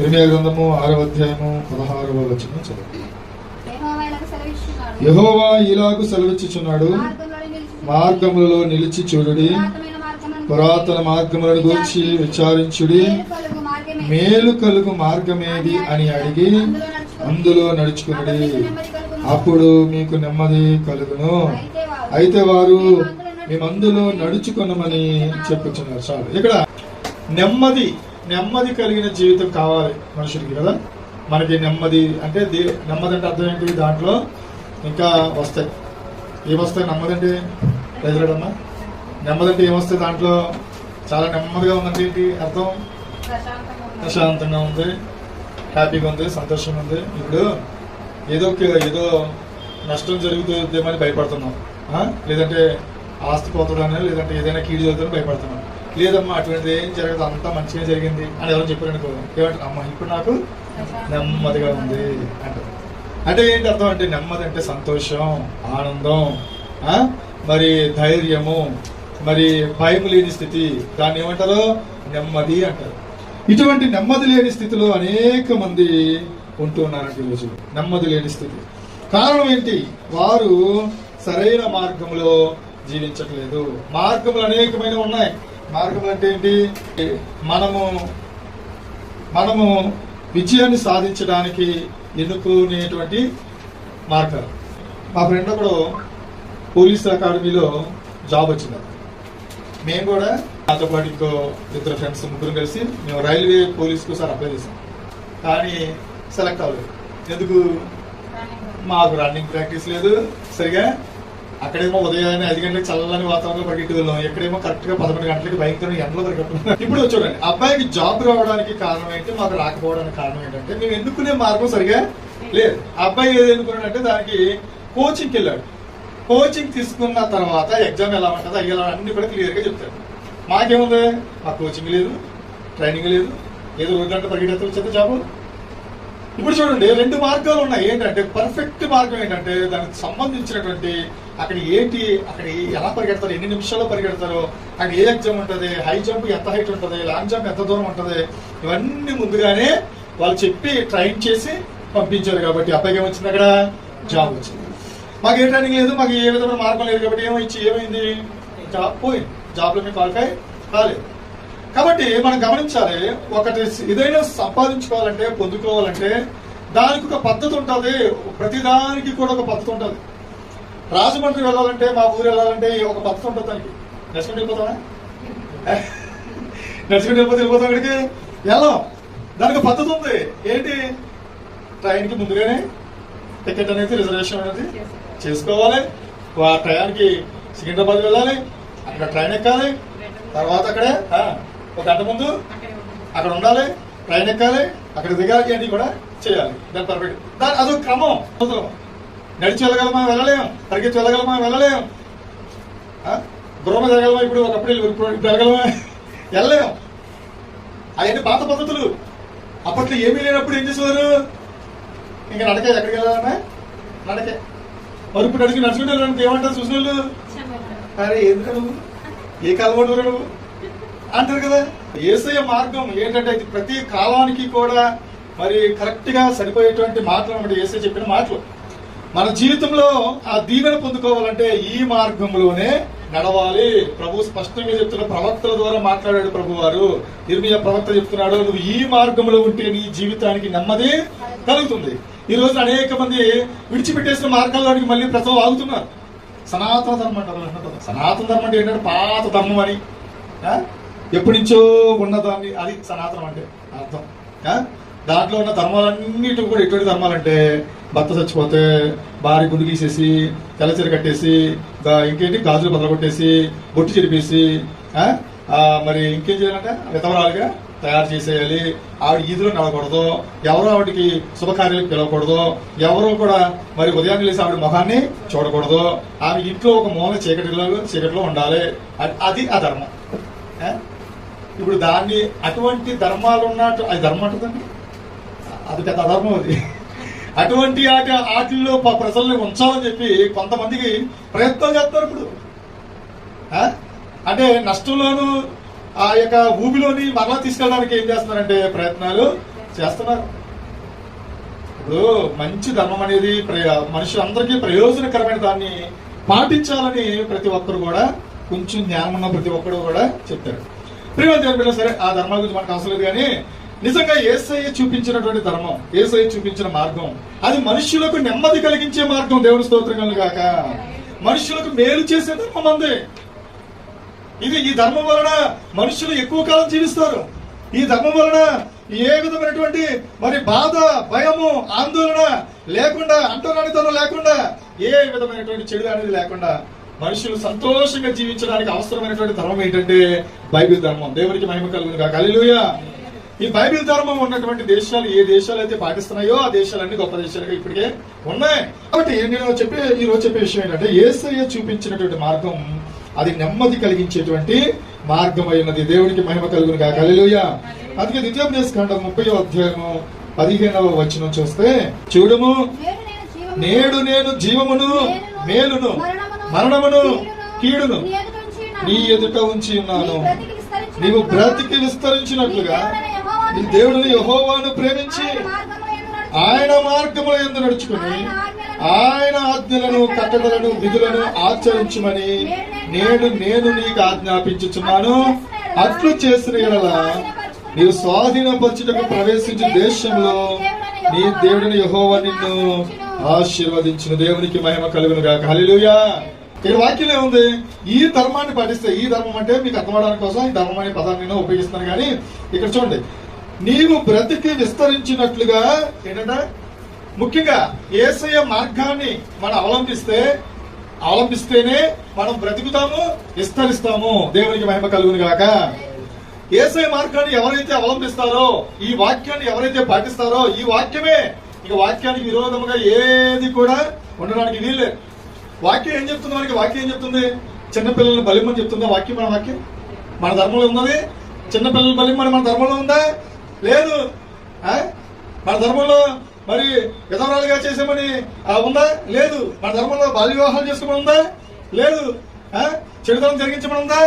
ఇరవై గ్రంథము ఆరవ అధ్యాయము పదహారవ వచనం చదువు. యెహోవా ఇలాగ సెలవిచ్చుచున్నాడు. మార్గములలో నిలిచి చూడుడి. పురాతన మార్గములను గూర్చి విచారించుడి. మేలు కలుగు మార్గమే. మేలు కలుగు మార్గమేది అని అడిగి అందులో నడుచుకునుడి. అప్పుడు మీకు నెమ్మది కలుగును. అయితే వారు మేమందులో నడుచుకున్నామని చెప్పుచున్నారు. చాలు. ఇక్కడ నెమ్మది నెమ్మది కలిగిన జీవితం కావాలి మనుషుడికి కదా? మనకి నెమ్మది అంటే నెమ్మది అంటే అర్థం ఏంటి? దాంట్లో ఇంకా వస్తాయి. ఏమొస్తాయి నెమ్మది అంటే ఎదురడమ్మా నెమ్మది అంటే ఏమొస్తాయి దాంట్లో చాలా నెమ్మదిగా ఉందంటే ఏంటి? అర్థం? ప్రశాంతంగా ఉంది. హ్యాపీగా ఉంది. సంతోషంగా ఉంది. ఇప్పుడు ఏదో ఏదో నష్టం జరుగుతుందేమని భయపడుతున్నాం? లేదంటే ఆస్తి పోతుందని లేదంటే ఏదైనా కీడు జరుగుతుందని భయపడుతున్నాం. లేదమ్మా అటువంటిది ఏం జరగదు అంతా మంచిగా జరిగింది అని ఎవరు చెప్పారనుకో ఏమంటారు? అమ్మా ఇప్పుడు నాకు నెమ్మదిగా ఉంది అంటారు. అంటే ఏంటి అర్థం అంటే నెమ్మది అంటే సంతోషం ఆనందం మరి ధైర్యము మరి భయం లేని స్థితి. దాన్ని ఏమంటారు? నెమ్మది అంటారు. ఇటువంటి నెమ్మది లేని స్థితిలో అనేక మంది ఉంటూ ఉన్నారండి ఈరోజు నెమ్మది లేని స్థితి. కారణం ఏంటి? వారు సరైన మార్గంలో జీవించట్లేదు. మార్గములు అనేకమైన ఉన్నాయి. మార్గం అంటే ఏంటి? మనము మనము విజయాన్ని సాధించడానికి ఎన్నుకునేటువంటి మార్గం మా ఫ్రెండ్ ఒకడు పోలీస్ అకాడమీలో జాబ్ వచ్చింది మేము కూడా దాంతో పాటు ఇంకో ఇద్దరు ఫ్రెండ్స్ ముగ్గురు కలిసి మేము రైల్వే పోలీస్కి సార్ అప్లై చేసాం. కానీ సెలెక్ట్ అవ్వలేదు. ఎందుకు? మాకు రన్నింగ్ ప్రాక్టీస్ లేదు. సరిగా అక్కడేమో ఉదయాన్నే ఐదు గంటలకు చల్లని వాతావరణం పరిగెట్టి వెళ్ళాం ఎక్కడేమో కరెక్ట్గా పదకొండు గంటలకి భయంకర ఎండలో పరిగెట్టుకున్నాం ఇప్పుడు చూడండి అబ్బాయికి జాబ్ రావడానికి కారణం ఏంటి? మాకు రాకపోవడానికి కారణం ఏంటంటే మేము ఎన్నుకునే మార్గం సరిగా లేదు. ఆ అబ్బాయి ఏది ఎన్నుకున్నాడంటే దానికి కోచింగ్కి వెళ్ళాడు. కోచింగ్ తీసుకున్న తర్వాత ఎగ్జామ్ ఎలా ఉంటుందో అయ్యేలా అన్ని కూడా క్లియర్గా చెప్తాడు మాకేముంది? మాకు కోచింగ్ లేదు ట్రైనింగ్ లేదు. ఏదో రెండు గంటలు పరిగెత్తే వచ్చేది జాబ్ ఇప్పుడు చూడండి రెండు మార్గాలు ఉన్నాయి. ఏంటంటే పర్ఫెక్ట్ మార్గం ఏంటంటే దానికి సంబంధించినటువంటి అక్కడ ఏంటి అక్కడ ఎలా పరిగెడతారు ఎన్ని నిమిషాల్లో పరిగెడతారు అక్కడ ఏ ఎగ్జామ్ ఉంటుంది హై జంప్ ఎంత హైట్ ఉంటుంది లాంగ్ జంప్ ఎంత దూరం ఉంటుంది ఇవన్నీ ముందుగానే వాళ్ళు చెప్పి ట్రైన్ చేసి పంపించారు కాబట్టి అబ్బాయికి ఏమొచ్చింది అక్కడ? జాబ్ వచ్చింది. మాకు ఏ ట్రైనింగ్ లేదు మాకు ఏ విధమైన మార్గం లేదు కాబట్టి ఏమైంది ఏమైంది? జాబ్ పోయింది. జాబ్లో మీకు క్వాలిఫై కాలేదు. కాబట్టి మనం గమనించాలి ఒకటి ఏదైనా సంపాదించుకోవాలంటే పొందుకోవాలంటే దానికి ఒక పద్ధతి ఉంటుంది. ప్రతిదానికి కూడా ఒక పద్ధతి ఉంటుంది. రాజమండ్రి వెళ్ళాలంటే మా ఊరు వెళ్ళాలంటే ఒక పద్ధతి ఉంటుంది దానికి నడుచుకుంటూ వెళ్ళిపోతామా నడుచుకుంటూ వెళ్ళిపోతే వెళ్ళిపోతాం ఇక్కడికి? వెళ్ళాం. దానికి పద్ధతి ఉంది. ఏంటి? ట్రైన్కి ముందుగానే టికెట్ అనేది రిజర్వేషన్ అనేది చేసుకోవాలి. ఆ టయానికి సికింద్రాబాద్ వెళ్ళాలి అక్కడ ట్రైన్ ఎక్కాలి. తర్వాత అక్కడే ఒక గంట ముందు అక్కడ ఉండాలి ట్రైన్ ఎక్కాలి అక్కడ దిగాలి అని కూడా చేయాలి. దాని పర్ఫెక్ట్. దాని అదొక క్రమం. నడిచి వెళ్ళగలమా వెళ్ళలేం పరిగెత్తి వెళ్ళగలమా వెళ్ళలేం. ఆ? గృహం జరగలమా ఇప్పుడు? ఒకప్పుడు జరగలమా? వెళ్ళలేం. అవన్నీ పాత పద్ధతులు. అప్పట్లో ఏమీ లేనప్పుడు ఏం చేసేవారు? ఇంకా నడకే ఎక్కడికి వెళ్ళాలన్నా? నడకే. మరి ఇప్పుడు అడిగి నడుచుకుంటే ఏమంటారు చూసిన వాళ్ళు అరే ఎందుకు ఏ కాలం నువ్వు? అంటారు కదా. ఏసయ మార్గం ఏంటంటే ప్రతి కాలానికి కూడా మరి కరెక్ట్గా సరిపోయేటువంటి మాటలు అన్నమాట ఏసై చెప్పిన మాటలు. మన జీవితంలో ఆ దీవెన పొందుకోవాలంటే ఈ మార్గంలోనే నడవాలి. ప్రభు స్పష్టంగా చెప్తున్న ప్రవక్తల ద్వారా మాట్లాడాడు ప్రభు వారు ఇర్మియా ప్రవక్త చెప్తున్నాడు నువ్వు ఈ మార్గంలో ఉంటే నీ జీవితానికి నెమ్మది కలుగుతుంది. ఈ రోజు అనేక మంది విడిచిపెట్టేసిన మార్గాల్లోనికి మళ్ళీ ప్రసవం ఆగుతున్నారు. సనాతన ధర్మం అంటారు సనాతన ధర్మం అంటే ఏంటంటే పాత ధర్మం అని. ఎప్పటి నుంచో ఉన్నదాన్ని అది సనాతనం అంటే అర్థం. దాంట్లో ఉన్న ధర్మాలన్నిటి కూడా ఎటువంటి ధర్మాలంటే భర్త చచ్చిపోతే భార్య గుండు గీసేసి తెల్లచీర కట్టేసి ఇంకేంటి గాజులు బదలగొట్టేసి బొట్టు చెరిపేసి మరి ఇంకేం చేయాలంటే? విధవరాలుగా తయారు చేసేయాలి. ఆవిడ ఈదులో నడకూడదు ఎవరు ఆవిడకి శుభకార్యాలకు పిలవకూడదు. ఎవరు కూడా మరి ఉదయాన్నే లేసి ఆవిడ ముఖాన్ని చూడకూడదు. ఆమె ఇంట్లో ఒక మూల చీకటిలో చీకటిలో ఉండాలి. అది- అది ఆ ధర్మం. ఇప్పుడు దాన్ని అటువంటి ధర్మాలు ఉన్నట్టు అది ధర్మం అంటుందండి? అది పెద్ద అధర్మం అది. అటువంటి ఆట ఆటల్లో ప్రజల్ని ఉంచాలని చెప్పి కొంతమందికి ప్రయత్నం చేస్తారు ఇప్పుడు. ఆ? అంటే నష్టంలోను ఆ యొక్క ఊబిలోని మరలా తీసుకెళ్ళడానికి ఏం చేస్తున్నారంటే ప్రయత్నాలు చేస్తున్నారు. ఇప్పుడు మంచి ధర్మం అనేది ప్రయ- మనుషులందరికీ ప్రయోజనకరమైన దాన్ని పాటించాలని ప్రతి ఒక్కరు కూడా కొంచెం జ్ఞానం ఉన్న ప్రతి ఒక్కరు కూడా చెప్తారు ప్రియమైన సరే ఆ ధర్మాల గురించి మనకు అవసరం లేదు కానీ నిజంగా ఏసయ్య చూపించినటువంటి ధర్మం ఏసయ్య చూపించిన మార్గం అది మనుషులకు నెమ్మది కలిగించే మార్గం దేవుని స్తోత్రములు కాక మనుషులకు మేలు చేసే ధర్మం అందే. ఇది ఈ ధర్మం వలన మనుషులు ఎక్కువ కాలం జీవిస్తారు. ఈ ధర్మం వలన ఏ విధమైనటువంటి మరి బాధ భయము ఆందోళన లేకుండా అంటరానితనం లేకుండా ఏ విధమైనటువంటి చెడు అనేది లేకుండా మనుషులు సంతోషంగా జీవించడానికి అవసరమైనటువంటి ధర్మం ఏంటంటే బైబిల్ ధర్మం. దేవునికి మహిమ కలుగుతుంది కాక ఈ బైబిల్ ధర్మం ఉన్నటువంటి దేశాలు ఏ దేశాలు అయితే పాటిస్తున్నాయో ఆ దేశాలన్నీ గొప్ప దేశాలుగా ఇప్పటికే ఉన్నాయి. కాబట్టి నేను చెప్పే ఈ రోజు చెప్పే విషయం ఏంటంటే ఏసయ్య చూపించినటువంటి మార్గం అది నెమ్మది కలిగించేటువంటి మార్గం అయినది దేవునికి మహిమ కలుగును కాక అందుకే ద్వితీయోపదేశ ఖండం ముప్పై అధ్యాయము పదిహేనవ వచనం చూస్తే చూడము నేడు నేను జీవమును నేడు నేను జీవమును మేలును మరణమును కీడును నీ ఎదుట ఉంచి ఉన్నాను. నీవు బ్రతికి విస్తరించినట్లుగా నీ దేవుడిని యహోవాను ప్రేమించి ఆయన మార్గముల ఎందు నడుచుకుని ఆయన ఆజ్ఞలను కట్టడలను విధులను ఆచరించమని నేడు నేను నీకు ఆజ్ఞాపించుచున్నాను. అట్లు చేసిన ఎడల నీవు స్వాధీనపరచుటకు ప్రవేశించిన దేశంలో నీ దేవుడిని యహోవా నిన్ను ఆశీర్వదించిన. దేవునికి మహిమ కలుగును గాక ఇక్కడ వాక్యం ఏముంది ఈ ధర్మాన్ని పాటిస్తే ఈ ధర్మం అంటే మీకు అర్థమవడానికి కోసం ఈ ధర్మం అనే పదాన్ని నేను ఉపయోగిస్తాను కానీ ఇక్కడ చూడండి. నీవు బ్రతికి విస్తరించినట్లుగా ఏంటంటే ముఖ్యంగా ఏసయ మార్గాన్ని మనం అవలంబిస్తే అవలంబిస్తేనే మనం బ్రతుకుతాము విస్తరిస్తాము. దేవునికి మహిమ కలుగును గాక. ఏసై మార్గాన్ని ఎవరైతే అవలంబిస్తారో ఈ వాక్యాన్ని ఎవరైతే పాటిస్తారో ఈ వాక్యమే ఇక వాక్యానికి విరోధముగా ఏది కూడా ఉండడానికి వీల్లేదు. వాక్యం ఏం చెప్తుంది మనకి? వాక్యం ఏం చెప్తుంది? చిన్నపిల్లల్ని బలిమని చెప్తుందా వాక్యం మన వాక్యం? మన ధర్మంలో ఉన్నది? చిన్నపిల్లల బలిమని మన ధర్మంలో ఉందా? లేదు. మన ధర్మంలో మరి విధవరాలుగా చేసామని ఆ, ఉందా? లేదు. మన ధర్మంలో బాల్య వివాహాలు చేసుకోమని ఉందా? లేదు. చెడుతనం జరిగించమని ఉందా?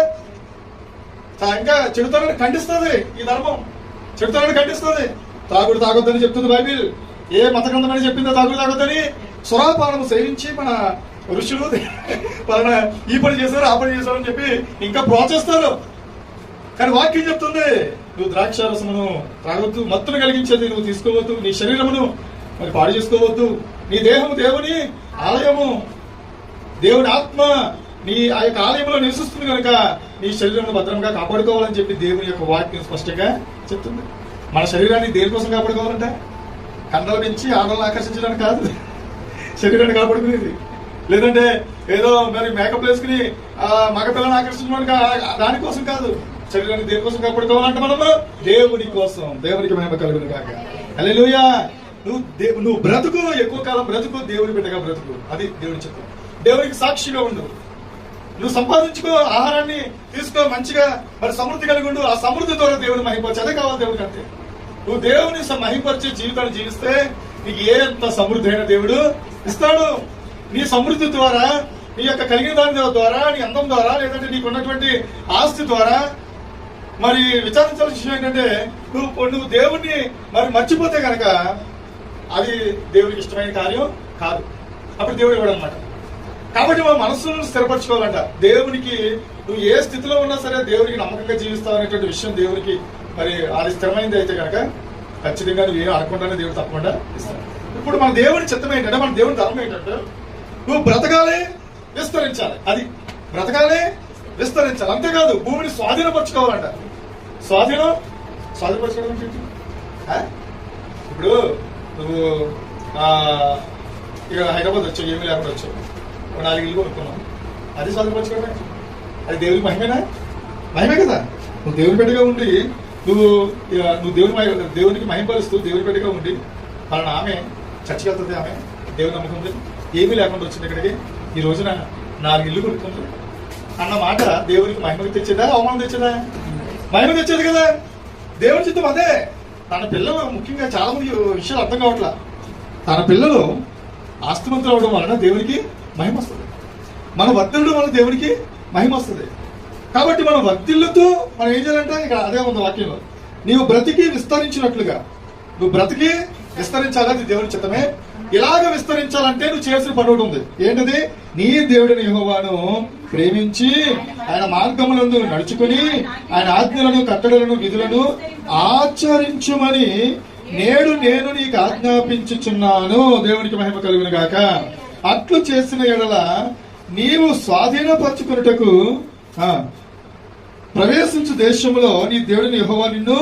ఇంకా చెడుతనాన్ని ఖండిస్తుంది ఈ ధర్మం. చెడుతనాన్ని ఖండిస్తుంది. తాగుడు తాగొద్దని చెప్తుంది బైబిల్. ఏ మత గ్రంథమని చెప్పిందో? తాగుడు తాగొద్దని? సురాపానం సేవించి మన ఋషులు పలానా ఈ పని చేశారు ఆ పని చేశారు అని చెప్పి ఇంకా ప్రోత్సహిస్తారు. కానీ వాక్యం చెప్తుంది నువ్వు ద్రాక్షారసమును తాగొద్దు మత్తును కలిగించేది నువ్వు తీసుకోవద్దు నీ శరీరమును మరి పాడు చేసుకోవద్దు నీ దేహము దేవుని ఆలయము దేవుని ఆత్మ నీ ఆ యొక్క ఆలయంలో నివసిస్తుంది కనుక నీ శరీరం భద్రంగా కాపాడుకోవాలని చెప్పి దేవుని యొక్క వాక్యం స్పష్టంగా చెప్తుంది. మన శరీరాన్ని దేనికోసం కాపాడుకోవాలంటే? కండలు పెంచి ఆడలను ఆకర్షించడానికి కాదు శరీరాన్ని కాపాడుకునేది. లేదంటే ఏదో మరి మేకప్ వేసుకుని ఆ మగపిల్లని ఆకర్షించడానికి దానికోసం కాదు. శరీరాన్ని దేనికోసం కాపాడుకోవాలంటే మనము దేవుని కోసం దేవునికి మహిమ కలుగును కాక హల్లెలూయా నువ్వు దే- నువ్వు బ్రతుకు ఎక్కువ కాలం బ్రతుకు దేవుని బిడ్డగా బ్రతుకు. అది దేవుని చెప్పు. దేవునికి సాక్షిగా ఉండు. నువ్వు సంపాదించుకో ఆహారాన్ని తీసుకో మంచిగా మరి సమృద్ధి కలిగి ఉండు. ఆ సమృద్ధి ద్వారా దేవుని మహిపరచు అదే కావాలి దేవుడికి అంతే నువ్వు దేవుని స- మహిపరిచే జీవితాన్ని జీవిస్తే నీకు ఏ సమృద్ధి అయిన దేవుడు ఇస్తాడు. నీ సమృద్ధి ద్వారా నీ యొక్క కలిగిన దాని ద్వారా నీ అందం ద్వారా లేదంటే నీకు ఉన్నటువంటి ఆస్తి ద్వారా మరి విచారించాల్సిన విషయం ఏంటంటే నువ్వు నువ్వు దేవుణ్ణి మరి మర్చిపోతే కనుక అది దేవుడికి ఇష్టమైన కార్యం కాదు. అప్పుడు దేవుడు ఇవ్వడం అనమాట కాబట్టి మా మనసును స్థిరపరచుకోవాలంట. దేవునికి నువ్వు ఏ స్థితిలో ఉన్నా సరే దేవునికి నమ్మకంగా జీవిస్తావు అనేటువంటి విషయం దేవునికి మరి అది స్థిరమైంది అయితే కనుక ఖచ్చితంగా నువ్వు ఏం అడగకుండానే దేవుడు తప్పకుండా ఇస్తాను ఇప్పుడు మన దేవుడి చిత్తం ఏంటంటే మన దేవుడి ధర్మం ఏంటంటే నువ్వు బ్రతకాలి విస్తరించాలి. అది బ్రతకాలి విస్తరించాలి. అంతేకాదు భూమిని స్వాధీనపరచుకోవాలంట. స్వాధీనం స్వాధీనపరచుకోవడం ఏంటి? ఇప్పుడు నువ్వు ఇక హైదరాబాద్ వచ్చావు ఏమీ లేకుండా వచ్చావు. నాలుగు ఇల్లు కొనుక్కున్నావు. అది స్వాధీనపరచుకోవడమే అది దేవుడి మహిమేనా? మహిమే కదా. నువ్వు దేవుని బిడ్డగా ఉండి నువ్వు ఇక నువ్వు దేవుని దేవునికి మహిమపరుస్తూ దేవుని బిడ్డగా ఉండి మన ఆమె చచ్చికెళ్తుంది ఆమె. దేవుని నమ్ముకుంది ఏమీ లేకుండా వచ్చింది ఇక్కడికి. ఈ రోజున నాలుగు ఇల్లు కొనుక్కుంది అన్న మాట దేవుడికి మహిమ తెచ్చేదా? అవమానం తెచ్చేదా? మహిమ తెచ్చేది కదా. దేవుని చిత్తం అదే. తన పిల్లలు ముఖ్యంగా చాలా మంది విషయాలు అర్థం కావట్లా. తన పిల్లలు ఆస్తిమంతులు అవడం వలన దేవునికి మహిమ వస్తుంది. మన వర్ధిల్లడం వల్ల దేవునికి మహిమ వస్తుంది. కాబట్టి మనం వర్ధిల్లుతూ మనం ఏం చేయాలంటే ఇక అదే ఉంది వాక్యంలో. నీవు బ్రతికి విస్తరించినట్లుగా. నువ్వు బ్రతికి విస్తరించాలి? అది దేవుని చిత్తమే. ఇలాగ విస్తరించాలంటే నువ్వు చేసిన పని ఒకటి ఉంది. ఏంటిది? నీ దేవుడిని యెహోవాను ప్రేమించి ఆయన మార్గములందు నడుచుకుని ఆయన ఆజ్ఞలను కట్టడలను విధులను ఆచరించుమని నేడు నేను నీకు ఆజ్ఞాపించుచున్నాను. దేవునికి మహిమ కలుగును గాక. అట్లు చేసిన ఎడల నీవు స్వాధీనపరచుకున్నటకు ప్రవేశించు దేశంలో నీ దేవుడిని యెహోవా నిన్ను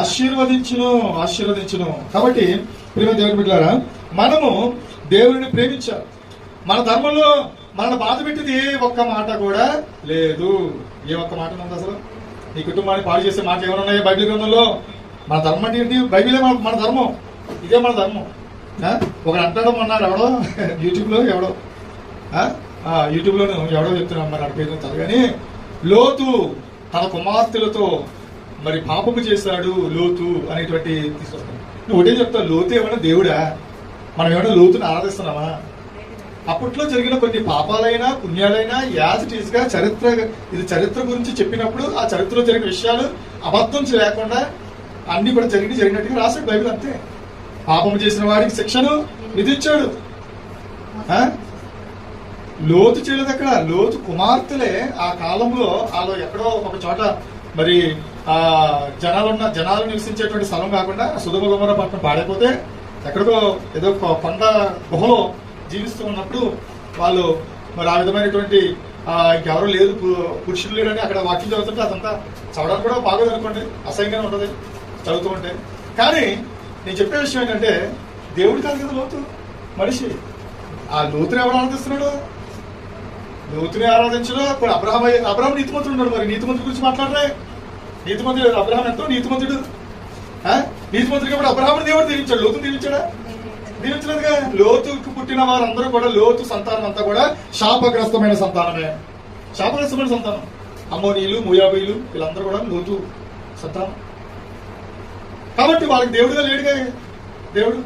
ఆశీర్వదించును ఆశీర్వదించును. కాబట్టి ప్రేమ దేవుడి బిడ్డారా మనము దేవుడిని ప్రేమించాలి. మన ధర్మంలో మన బాధ పెట్టింది ఏ ఒక్క మాట కూడా లేదు. ఏ ఒక్క మాట ఉంది అసలు? నీ కుటుంబాన్ని పాడు చేసే మాట ఏమైనా బైబిల్ గ్రంథంలో? మన ధర్మం అంటే ఏంటి? బైబిలే మన మన ధర్మం. ఇదే మన ధర్మం. ఒకడు అంటాడు అన్నారు ఎవడో? యూట్యూబ్లో ఎవడో. యూట్యూబ్లోనే ఎవడో చెప్తున్నాం మరి అడిపేదో కానీ లోతు తన కుమార్తెలతో మరి పాపము చేశాడు లోతు అనేటువంటి తీసుకొస్తాను నువ్వు ఒకటే చెప్తావు లోతు ఏమైనా దేవుడా? మనం ఏమైనా లోతుని ఆరాధిస్తున్నామా? అప్పట్లో జరిగిన కొన్ని పాపాలైనా పుణ్యాలైనా యాజ్ ఇట్ ఈస్గా చరిత్ర ఇది చరిత్ర గురించి చెప్పినప్పుడు ఆ చరిత్రలో జరిగిన విషయాలు అబద్ధం లేకుండా అన్ని కూడా జరిగి జరిగినట్టుగా రాశాడు బైబిల్ అంతే. పాపం చేసిన వాడికి శిక్షను విధించాడు. లోతు చేయలేదు అక్కడ లోతు కుమార్తెలే ఆ కాలంలో వాళ్ళు ఎక్కడో ఒక చోట మరి ఆ జనాలున్న జనాలు నివసించేటువంటి స్థలం కాకుండా సుధమ గుమర పట్టణం పాడైపోతే ఎక్కడికో ఏదో ఒక కొండ గుహలో జీవిస్తూ ఉన్నప్పుడు వాళ్ళు మరి ఆ విధమైనటువంటి ఇంకెవరూ లేదు పు- పురుషులు లేడని అక్కడ వాక్యం చదువుతుంటే అదంతా చదవడానికి కూడా బాగోదు అనుకోండి అసహ్యంగానే ఉంటుంది చదువుతూ ఉంటే. కానీ నేను చెప్పే విషయం ఏంటంటే దేవుడు కాదు కదా లోతు మనిషి. ఆ లోతుని ఎవరు ఆరాధిస్తున్నాడు? లోతుని ఆరాధించడం? ఇప్పుడు అబ్రహం అబ్రహం నీతిమంతుడు ఉన్నాడు మరి నీతిమంతుడి గురించి మాట్లాడరే? నీతిమంతుడు అబ్రహం ఎంతో నీతిమంతుడు. నీతిమంతుడికి ఇప్పుడు అబ్రహాముని దేవుడు దీవించాడు. లోతు దీవించాడా? దీవించలేదుగా. లోతుకు పుట్టిన వారందరూ కూడా లోతు సంతానం అంతా కూడా శాపగ్రస్తమైన సంతానమే. శాపగ్రస్తమైన సంతానం. అమ్మోనీయులు ముయాబీలు వీళ్ళందరూ కూడా లోతు సంతానం. కాబట్టి వాళ్ళకి దేవుడుగా లేడుగా. దేవుడు?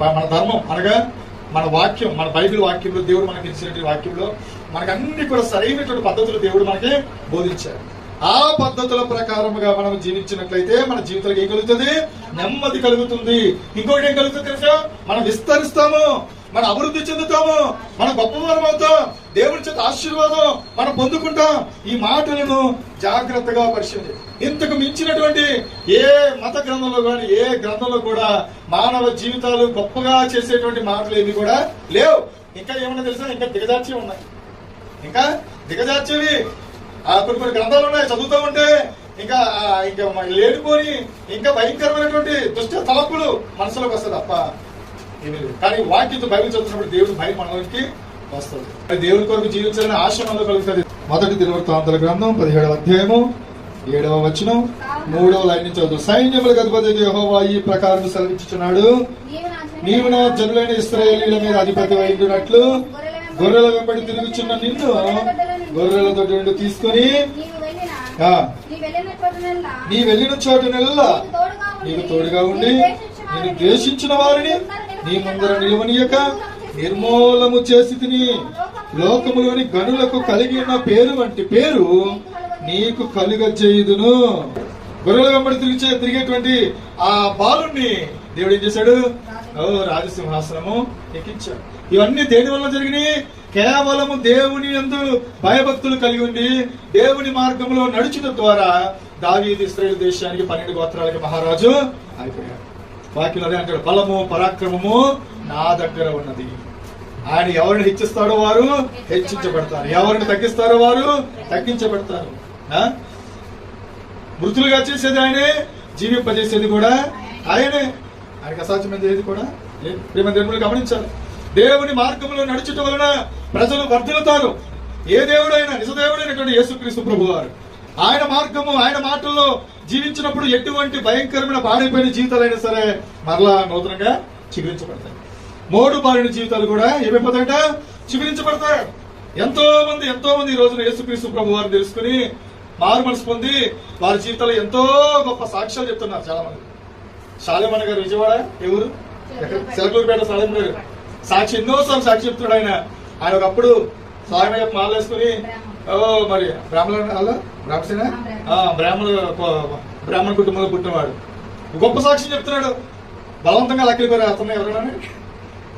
మన ధర్మం అనగా మన వాక్యం మన బైబిల్ వాక్యంలో దేవుడు మనకి ఇచ్చినటువంటి వాక్యంలో మనకు అన్ని కూడా సరైనటువంటి పద్ధతులు దేవుడు మనకి బోధించాడు. ఆ పద్ధతుల ప్రకారముగా మనం జీవించినట్లయితే మన జీవితాలకు ఏం కలుగుతుంది? నెమ్మది కలుగుతుంది. ఇంకోటి ఏం కలుగుతుంది తెలుసా? మనం విస్తరిస్తాము మనం అభివృద్ధి చెందుతాము మన గొప్పవారం అవుతాం దేవుడి చేత ఆశీర్వాదం మనం పొందుకుంటాం. ఈ మాటలను జాగ్రత్తగా పరిశీలి ఇంతకు మించినటువంటి ఏ మత గ్రంథంలో కానీ ఏ గ్రంథంలో కూడా మానవ జీవితాలు గొప్పగా చేసేటువంటి మాటలు ఏవి కూడా లేవు. ఇంకా ఏమన్నా తెలుసా? ఇంకా దిగజార్చి ఉన్నాయి. ఇంకా దిగజార్చేవి కొన్ని కొన్ని గ్రంథాలు ఉన్నాయి చదువుతూ ఉంటే ఇంకా ఇంకా లేనిపోని ఇంకా భయంకరమైనటువంటి దుష్ట తలపులు మనసులోకి వస్తుంది తప్ప ఏమీ లేదు. కానీ వాక్యంతో బైబిల్ చదువుతున్నప్పుడు దేవుడు భయం మనలోకి వస్తుంది. మరి దేవుని కొరకు జీవించాలని ఆశ మనలో కలుగుతుంది. మొదటి దినవృత్తాంతల గ్రంథం పదిహేడవ అధ్యాయము ఏడవ వచనం మూడవ లైన్ నుంచి చదువు. సైన్యములకు అధిపతి యహోవా ఈ ప్రకారం సెలవిచ్చుచున్నాడు. నీవు నా జనులైన ఇస్రాయేలీల మీద అధిపతి వైండునట్లు గొర్రెల వెంబడి తిరుగుచున్న నిన్ను గొర్రెల దొడ్డు తీసుకొని నీ వెళ్ళిన చోటునెల్లా నీ వెళ్ళిన చోటునెల్లా నీకు తోడుగా ఉండి, నేను ద్వేషించిన వారిని నీ ముందర నిలువనీయక నిర్మూలము చేసి తిని. లోకములోని గనులకు కలిగి ఉన్న పేరు వంటి పేరు నీకు కలుగజేయుదును. గొర్రెల వెంబడి తిరిగే తిరిగేటువంటి ఆ బాలుణ్ణి దేవుడు ఏం చేశాడు? ఓ రాజసింహాసనము ఎక్కించాడు. ఇవన్నీ దేని వల్ల జరిగినాయి? కేవలము దేవుని ఎందు భయభక్తులు కలిగి ఉండి దేవుని మార్గంలో నడుచుట ద్వారా దావీది ఇస్రాయేల్ దేశానికి పన్నెండు గోత్రాలకి మహారాజు అయిపోయాడు. వాక్యం అదే అంటాడు బలము పరాక్రమము నా దగ్గర ఉన్నది. ఆయన ఎవరిని హెచ్చిస్తాడో వారు హెచ్చించబడతారు. ఎవరిని తగ్గిస్తారో వారు తగ్గించబడతారు. ఆ? మృతులుగా చేసేది ఆయనే జీవింపజేసేది కూడా ఆయనే. ఆయనకు అసాధ్యమైనది ఏది కూడా ప్రేమ దేవుని గమనించాలి. దేవుని మార్గంలో నడుచుట వలన ప్రజలు వర్ధిల్లుతారు ఏ దేవుడైనా నిజ దేవుడైనటువంటి యేసుక్రీస్తు ప్రభు వారు ఆయన మార్గము ఆయన మాటల్లో జీవించినప్పుడు ఎటువంటి భయంకరమైన పాడైపోయిన జీవితాలైనా సరే మరలా నూతనంగా చిగురించబడతాయి. మోడు బారిన జీవితాలు కూడా ఏమైపోతాయట? చిగురించబడతాయి. ఎంతో మంది ఎంతో మంది ఈ రోజున యేసుక్రీస్తు ప్రభు వారిని తెలుసుకుని మారు మనసు పొంది వారి జీవితంలో ఎంతో గొప్ప సాక్ష్యాలు చెప్తున్నారు చాలా మంది శాలేమన్న గారు విజయవాడ? ఎక్కడ? చిలకలూరుపేట శాలేమన్న గారు. సాక్షి ఎన్నోసార్లు సాక్షి చెప్తున్నాడు ఆయన. ఆయన ఒకప్పుడు స్వామి మాల వేసుకుని ఓ మరి బ్రాహ్మణ బ్రాహ్మణ బ్రాహ్మణ బ్రాహ్మణ కుటుంబంలో పుట్టినవాడు. గొప్ప సాక్షి చెప్తున్నాడు. బలవంతంగా లెక్కలు వేస్తున్నాయి ఎవరైనా.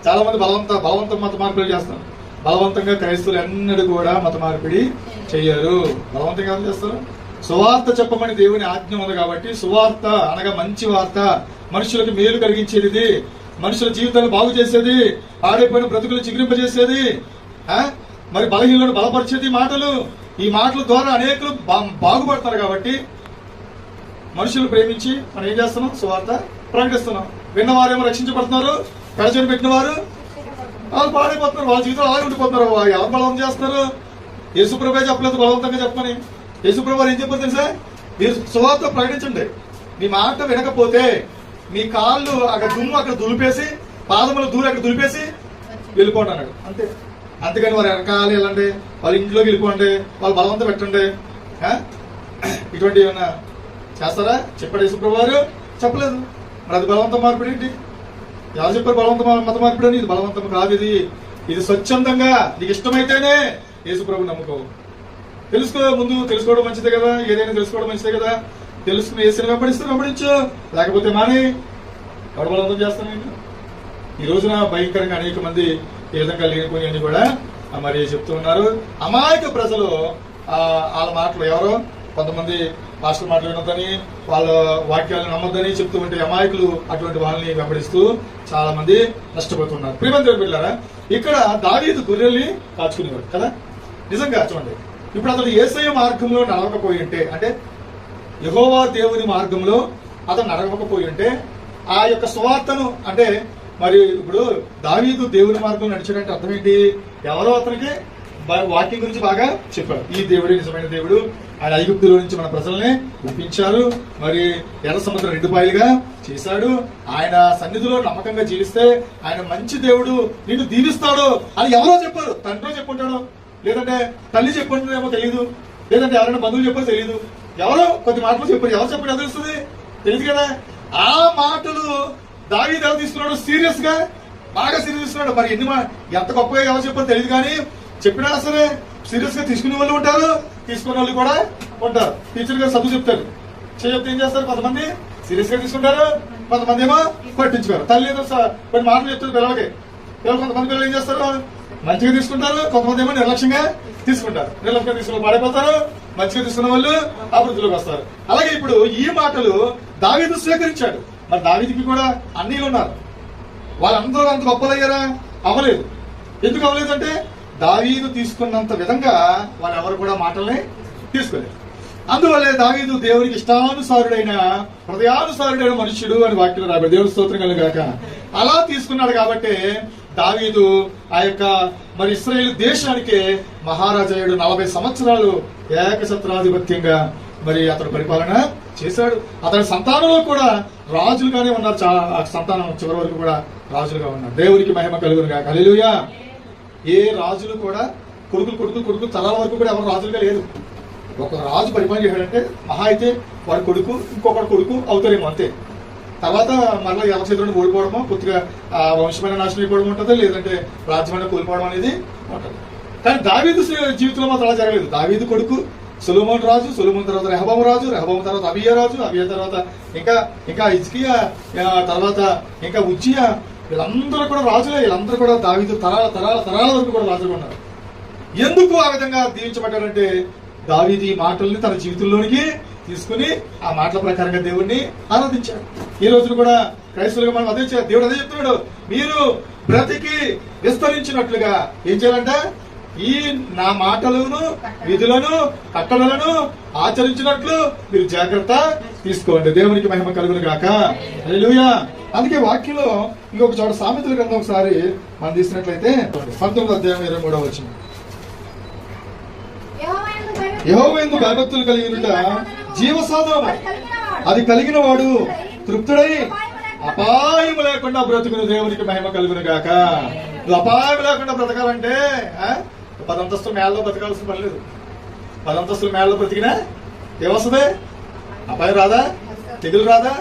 చాలా మంది బలవంత బలవంతం మత మార్పిడి చేస్తారు. బలవంతంగా క్రైస్తవులు ఎన్నడూ కూడా మత మార్పిడి చెయ్యరు. బలవంతంగా ఏం చేస్తారు? సువార్త చెప్పమని దేవుని ఆజ్ఞ ఉంది కాబట్టి సువార్త అనగా మంచి వార్త. మనుషులకు మేలు కలిగించేది. మనుషుల జీవితాన్ని బాగు చేసేది పాడైపోయిన బ్రతుకులు చిగురింపజేసేది మరి బలహీనలను బలపరిచేది ఈ మాటలు. ఈ మాటల ద్వారా అనేకులు బా- బాగుపడతారు కాబట్టి మనుషులు ప్రేమించి మనం ఏం చేస్తున్నాం? సువార్త ప్రకటిస్తున్నాం. విన్నవారేమో రక్షించబడుతున్నారు. పెడచని పెట్టిన వారు వాళ్ళు పాడైపోతున్నారు. వాళ్ళ జీవితం అలాగే ఉండిపోతున్నారు. ఎవరు బలవంతం చేస్తున్నారు? యేసుప్రభే చెప్పలేదు బలవంతంగా చెప్పమని. యేసుప్రభు ఏం చెప్పారు తెలుసా? మీరు సువార్త ప్రకటించండి. మీ మాట వినకపోతే మీ కాళ్ళు అక్కడ దుమ్ము అక్కడ దులిపేసి పాదములు దూరం అక్కడ దులిపేసి వెళ్ళిపోండి అన్నాడు. అంతే. అంతేకాని వారు వెనకాల వెళ్ళండి వాళ్ళ ఇంట్లోకి వెళ్ళిపోండి వాళ్ళు బలవంతం పెట్టండి. ఇటువంటి ఏమన్నా చేస్తారా? చెప్పాడు యేసుప్రభు చెప్పలేదు. మరి అది బలవంతం మార్పిడి ఏంటి? ఎవరు చెప్పారు బలవంతం మత మార్పిడి అని? ఇది బలవంతం కాదు ఇది. ఇది స్వచ్ఛందంగా నీకు ఇష్టమైతేనే యేసుప్రభు నమ్ముకో. తెలుసుకో ముందు తెలుసుకోవడం మంచిదే కదా ఏదైనా తెలుసుకోవడం మంచిదే కదా. తెలుసుకుని ఏసిన వెంబడిస్తే వెంబడించు. లేకపోతే మాని గడబలంతం చేస్తాను నేను. ఈ రోజున భయంకరంగా అనేక మంది ఈ విధంగా లేనిపోయి కూడా మరి చెప్తూ ఉన్నారు. అమాయక ప్రజలు వాళ్ళ మాటలు ఎవరో? కొంతమంది పాస్టర్ మాట్లాడినదని వాళ్ళ వాక్యాలను నమ్మొద్దని చెప్తూ ఉంటే అమాయకులు అటువంటి వాళ్ళని వెంబడిస్తూ చాలా మంది నష్టపోతున్నారు ప్రియమంత్రి బిడ్డారా ఇక్కడ దావీదు గొర్రెల్ని కాచుకునేవాడు కదా. నిజంగా చూడండి. ఇప్పుడు అతను ఏసఐ మార్గంలో నడవకపోయి ఉంటే అంటే యహోవా దేవుని మార్గంలో అతను నడవకపోయి ఉంటే ఆ యొక్క సువార్తను అంటే మరి ఇప్పుడు దావీదు దేవుని మార్గంలో నడిచాడంటే అర్థం ఏంటి? ఎవరో అతనికి వాక్యం గురించి బాగా చెప్పాడు. ఈ దేవుడే నిజమైన దేవుడు. ఆయన ఐగుప్తుల నుంచి మన ప్రజల్ని ఒప్పించారు. మరి ఎర్ర సముద్రం రెండు పాయలుగా చేశాడు. ఆయన సన్నిధిలో నమ్మకంగా జీవిస్తే ఆయన మంచి దేవుడు నిన్ను దీవిస్తాడు అని ఎవరో చెప్పారు. తండ్రో చెప్పుంటాడు? లేదంటే తల్లి చెప్పుంటుందేమో తెలియదు లేదంటే ఎవరైనా బంధువులు చెప్పారో తెలియదు ఎవరో కొద్ది మాటలు చెప్పారు. ఎవరు చెప్పారు తెలుస్తుంది తెలియదు కదా? ఆ మాటలు దావీ ఎవరు తీసుకున్నాడు సీరియస్గా? బాగా సీరియస్ తీసుకున్నాడు. మరి ఎన్ని మా ఎంత గొప్పగా ఎవరు చెప్పారు తెలియదు కానీ చెప్పినా సరే సీరియస్గా తీసుకునే వాళ్ళు ఉంటారు. తీసుకునే వాళ్ళు కూడా ఉంటారు. టీచర్ గారు చదువు చెప్తారు. చెప్తే ఏం చేస్తారు కొంతమంది? సీరియస్గా తీసుకుంటారు. కొంతమంది ఏమో పట్టించుకోరు. తల్లి కొన్ని మాటలు చెప్తారు పిల్లలకి. పిల్లలు కొంతమంది పిల్లలు ఏం చేస్తారు? మంచిగా తీసుకుంటారు. కొంతమంది ఏమో నిర్లక్ష్యంగా తీసుకుంటారు. నిర్లక్ష్యంగా తీసుకుని పడైపోతారు. మంచిగా తీసుకున్న వాళ్ళు అభివృద్ధిలోకి వస్తారు. అలాగే ఇప్పుడు ఈ మాటలు దావీదు స్వీకరించాడు. మరి దావీదికి కూడా అన్నీలు ఉన్నారు. వాళ్ళందరూ అంత గొప్పలయ్యారా? అవ్వలేదు. ఎందుకు అవ్వలేదంటే దావీదు తీసుకున్నంత విధంగా వాళ్ళెవరు కూడా మాటల్ని తీసుకోలేదు. అందువల్లే దావీదు దేవుడికి ఇష్టానుసారుడైన హృదయానుసారుడైన మనుషుడు అని వాక్యం రాబడి దేవుడు స్తోత్రం కలుగాక అలా తీసుకున్నాడు కాబట్టి దావీదు ఆ యొక్క మరి ఇస్రాయేల్ దేశానికే మహారాజాయుడు నలభై సంవత్సరాలు ఏకఛత్రాధిపత్యంగా మరి అతడు పరిపాలన చేశాడు. అతని సంతానంలో కూడా రాజులుగానే ఉన్నారు. చా- సంతానం చివరి వరకు కూడా రాజులుగా ఉన్నారు. దేవునికి మహిమ కలుగును కాక హల్లెలూయా. ఏ రాజులు కూడా కొడుకులు కొడుకులు కొడుకులు తరాల వరకు కూడా ఎవరు రాజులుగా లేదు ఒక రాజు పరిపాలన చేశాడంటే మహా అయితే వాడి కొడుకు ఇంకొకటి కొడుకు అవుతారేమో అంతే. తర్వాత మళ్ళీ ఎవరి చేతులను ఓడిపోవడమో కొద్దిగా వంశమైన నాశనం అయిపోవడం ఉంటుంది లేదంటే రాజ్యమైన కోల్పోవడం అనేది ఉంటుంది. కానీ దావీదు జీవితంలో మాత్రం అలా జరగలేదు. దావీదు కొడుకు సులోమోన్ రాజు సులోమోన్ తర్వాత రెహబాము రాజు రెహబాము తర్వాత అబియా రాజు అబియా తర్వాత ఇంకా ఇంకా ఇజ్కియా తర్వాత ఇంకా ఉజ్జియా వీళ్ళందరూ కూడా రాజులే వీళ్ళందరూ కూడా దావీదు తరాల తరాల తరాల వరకు కూడా రాజులు ఉన్నారు. ఎందుకు ఆ విధంగా దీవించబడ్డాడంటే దావీది మాటల్ని తన జీవితంలోనికి తీసుకుని ఆ మాటల ప్రకారంగా దేవుణ్ణి ఆరాధించాడు ఈ రోజున కూడా క్రైస్తవులుగా మనం అదే చేయాలి దేవుడు అదే చెప్తున్నాడు. మీరు బ్రతికి విస్తరించినట్లుగా ఏం చేయాలంట? ఈ నా మాటలను విధులను కట్టడలను ఆచరించినట్లు మీరు జాగ్రత్త తీసుకోండి. దేవునికి మహిమ కలుగులు కాక లూయా అందుకే వాక్యంలో ఇంకొక చోట సామెతల గ్రంథం ఒకసారి మనం తీసినట్లయితే పంతొమ్మిది అధ్యాయం ఇరవై మూడవ వచ్చింది యహోవేందు భయభక్తులు కలిగి జీవ సాధనము అది కలిగిన వాడు తృప్తుడై అపాయం లేకుండా బ్రతుకుని దేవునికి మహిమ కలుగును గాక నువ్వు అపాయం లేకుండా బ్రతకాలంటే ఆ? పదంతస్తుల మేళ్ళలో బ్రతకాల్సిన పని లేదు. పదంతస్తుల మేళలో బ్రతికినా ఏమొస్తుంది? అపాయం రాదా? తెగులు రాదా?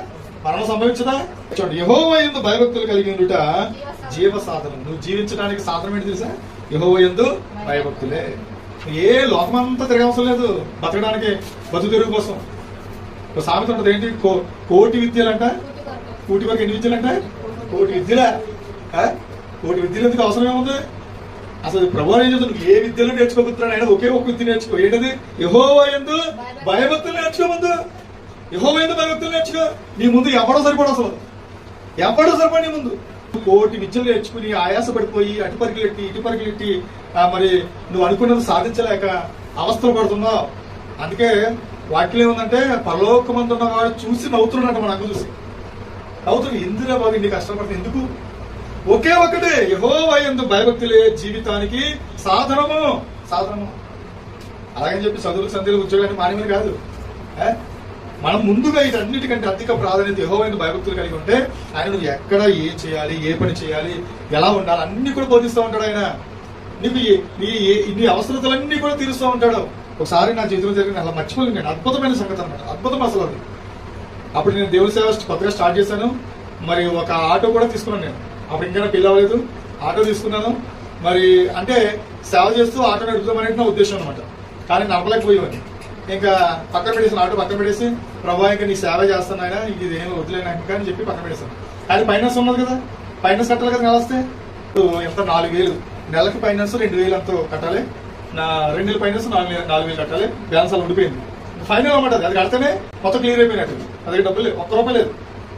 మరణం సంభవించదా? చూడండి యహోవ ఎందు భయభక్తులు కలిగి ఉండుట జీవ సాధనం నువ్వు జీవించడానికి సాధనం ఏంటి తెలుసా? యహోవ ఎందు భయభక్తులే. ఏ లోకమంతా తిరగవసరం లేదు. బతకడానికి బతు తెరుగు కోసం. ఒక సామెత ఉంటుంది ఏంటి? కో- కోటి విద్యలంట. కోటి వరకు ఎన్ని విద్యలంట? కోటి విద్యలా. ఆ? కోటి విద్యలు ఎందుకు అవసరం ఏముంది? అసలు ప్రభు ఏం చెప్తుంది ఏ విద్యలో నేర్చుకోబోతున్నాడు ఆయన? ఒకే ఒక విద్య నేర్చుకో. ఏంటది? యహో ఎందు భయభక్తులు నేర్చుకోముందు యహో ఎందు భయభక్తులు నేర్చుకో. నీ ముందు ఎవడో సరిపడు అసలు. ఎవడో సరిపడి నీ ముందు. కోటి విద్యలు నేర్చుకుని ఆయాస పడిపోయి అటు పరిగెట్టి ఇటు పరిగెట్టి మరి నువ్వు అనుకున్నది సాధించలేక అవస్థలు పడుతున్నావు. అందుకే వాక్యం ఏముందంటే పరలోకమందు ఉన్నవాడు చూసి నవ్వుతున్నాడు మన అక్క చూసి. నవ్వుతున్నా ఎందురా బాబు ఇన్ని కష్టపడుతుంది ఎందుకు? ఒకే ఒకటే యహోవా యందు భయభక్తులే జీవితానికి సాధనము. సాధనము. అలాగని చెప్పి చదువులు సంధ్యలు ఉద్యోగాన్ని మానేమని కాదు. మనం ముందుగా ఇదన్నిటికంటే అధిక ప్రాధాన్యత యహోవైన భయభక్తులు కలిగి ఉంటే ఆయన నువ్వు ఎక్కడ ఏ చేయాలి ఏ పని చేయాలి ఎలా ఉండాలి అన్ని కూడా బోధిస్తూ ఉంటాడు ఆయన. నీకు ఏ- నీ నీ అవసరతలన్నీ కూడా తీరుస్తూ ఉంటాడు. ఒకసారి నా జీవితంలో జరిగిన అలా మర్చిపోయింది నేను. అద్భుతమైన సంగతి అనమాట అద్భుతం అసలు అది. అప్పుడు నేను దేవుడి సేవ కొత్తగా స్టార్ట్ చేశాను. మరి ఒక ఆటో కూడా తీసుకున్నాను నేను. అప్పుడు ఇంకా పిల్లవలేదు ఆటో తీసుకున్నాను. మరి అంటే సేవ చేస్తూ ఆటో నడుపుతామనేది నా ఉద్దేశం అనమాట కానీ నడపలేకపోయేవాడిని. ఇంకా పక్కన పెట్టేసాను ఆటో పక్కన పెట్టేసి ప్రభా ఇంకా నీ సేవ చేస్తాను ఆయన ఇది ఏం వదిలేను ఇంకా అని చెప్పి పక్కన పెట్టేశాను కానీ ఫైనాన్స్ ఉన్నది కదా ఫైనాన్స్ కట్టాలి కదా నెల వస్తే ఎంత? నాలుగు వేలు. నెలకి ఫైనాన్స్ రెండు వేలు అంతా కట్టాలి. నా రెండు వేలు ఫైనాన్స్ నాలుగు వేలు- నాలుగు వేలు కట్టాలి. బ్యాలెన్స్ అలా ఉండిపోయింది. ఫైనల్ అనమాట అది. కడితేనే మొత్తం క్లియర్ అయిపోయినట్టు. అది డబ్బులు ఒక్క రూపాయి లేదు.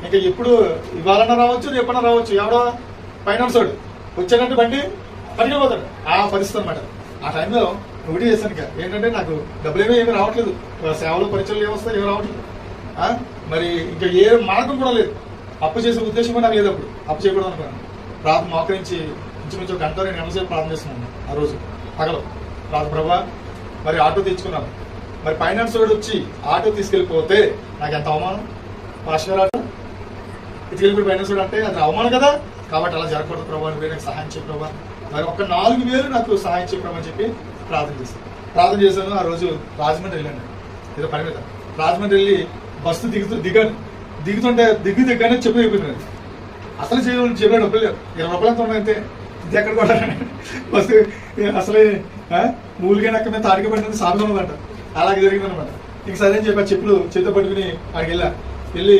ఇంకా ఎప్పుడు ఇవ్వాలన్నా రావచ్చు రేపన్నా రావచ్చు. ఎవడో ఫైనాన్స్ వాడు. వచ్చాడంటే బండి పట్టుకెళ్ళిపోతాడు. ఆ పరిస్థితి అనమాట ఆ టైంలో ఒకటి చేశాను ఇక. ఏంటంటే నాకు డబ్బులు ఏమి రావట్లేదు. సేవలు పరిచయాలు ఏమొస్తాయి ఏమి రావట్లేదు. మరి ఇంకా ఏ మార్గం కూడా లేదు. అప్పు చేసే ఉద్దేశం కూడా నాకు లేదు అప్పుడు. అప్పు చేయకూడదు అనుకున్నాను. రాత్రి మోకరించి ఇంచుమించు ఒక గంట రెండు గంటల ప్రార్థన చేస్తున్నాను ఆ రోజు. పగలు. రాత్రి ప్రభా మరి ఆటో తెచ్చుకున్నాను మరి ఫైనాన్స్ వాడు వచ్చి ఆటో తీసుకెళ్ళిపోతే నాకు ఎంత అవమానం? పాస్టర్ ఆటో తీసుకెళ్ళిపోయి ఫైనాన్స్ వాడు అంటే అది అవమానం కదా? కాబట్టి అలా జరగకూడదు ప్రభా నువ్వే నాకు సహాయం చేయ ప్రభా. మరి ఒక నాలుగు వేలు నాకు సహాయం చేయ ప్రభా అని చెప్పి ప్రార్థన చేశాను ప్రార్థన చేశాను ఆ రోజు రాజమండ్రి వెళ్ళాను ఏదో పని మీద. రాజమండ్రి వెళ్ళి బస్సు దిగుతూ దిగాను దిగుతుంటే దిగు దిగ్గానే చెప్పు అయిపోయినాను అసలు చేయడం చెప్పే డబ్బులు లేవు ఇరవై రూపాయలు ఎంత ఉన్నాయి ఇది ఎక్కడ కూడా బస్సు అసలే ఆ, మూలిగా నక్క మీద తాడికి పడినది సాధన అనమాట అలాగే జరిగిందనమాట ఇంక సరే అని చెప్పి ఆ చెప్పులు చేతితో పట్టుకుని అక్కడికి వెళ్ళా. వెళ్ళి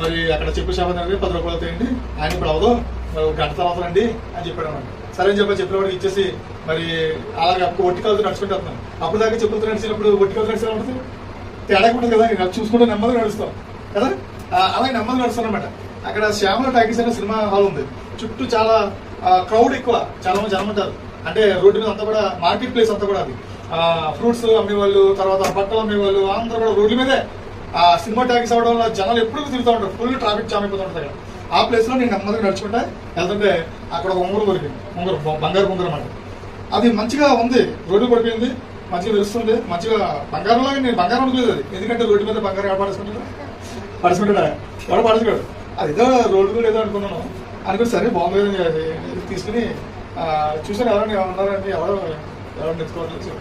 మరి అక్కడ చెప్పు షాప్ పది రూపాయలు అవుతాయండి ఆయన ఇప్పుడు అవ్వదు మరి ఒక గంట తర్వాత రండి అని చెప్పాడు అనమాట సరే అని చెప్పి చెప్పిన వాడికి ఇచ్చేసి మరి అలాగే ఒట్టి కాలుతో నడుచుకుంటూ వస్తున్నాను అప్పుడు దాకా చెప్పులతో నడిచినప్పుడు ఒట్టి కాలుతో ఉంటుంది? తేడా ఉంటుంది కదా నేను చూసుకుంటూ నెమ్మదిగా నడుస్తాం. కదా? అలాగే నెమ్మది నడుస్తాను అనమాట అక్కడ శ్యామల టాకీస్ అనే సినిమా హాల్ ఉంది. చుట్టూ చాలా క్రౌడ్ ఎక్కువ. చాలా మంది జనం ఉంటారు. అంటే రోడ్డు మీద అంతా కూడా మార్కెట్ ప్లేస్ అంతా కూడా అది. ఫ్రూట్స్ అమ్మేవాళ్ళు తర్వాత బట్టలు అమ్మేవాళ్ళు అందరూ కూడా రోడ్ల మీదే. ఆ సినిమా టాకీస్ అవడం వల్ల జనాలు ఎప్పుడు తిరుగుతూ ఉంటారు. ఫుల్ ట్రాఫిక్ జామ్ అయిపోతూ ఉంటుంది ఆ ప్లేస్లో నేను నెమ్మదిగా నడుచుకుంటా వెళ్తుంటే అక్కడ ఒక ఉంగరం దొరికింది. ఉంగరం బంగారు ఉంగరం అన్నమాట. అది మంచిగా ఉంది. రోడ్డు పడిపోయింది మంచిగా తెలుస్తుంది మంచిగా బంగారం లాగా నేను బంగారం అనుకోలేదు అది. ఎందుకంటే రోడ్డు మీద బంగారం ఎవరు పడుచుకుంటాడా పడుచుకుంటాడా ఎవరు పడుచుకోడు అది ఏదో రోడ్డు కూడా ఏదో అనుకున్నాను. అనుకుని సరే బాగుంది తీసుకుని చూసాను ఎవరైనా ఉన్నారండి ఎవరో ఎవరు ఎత్తుకోవట్లేదు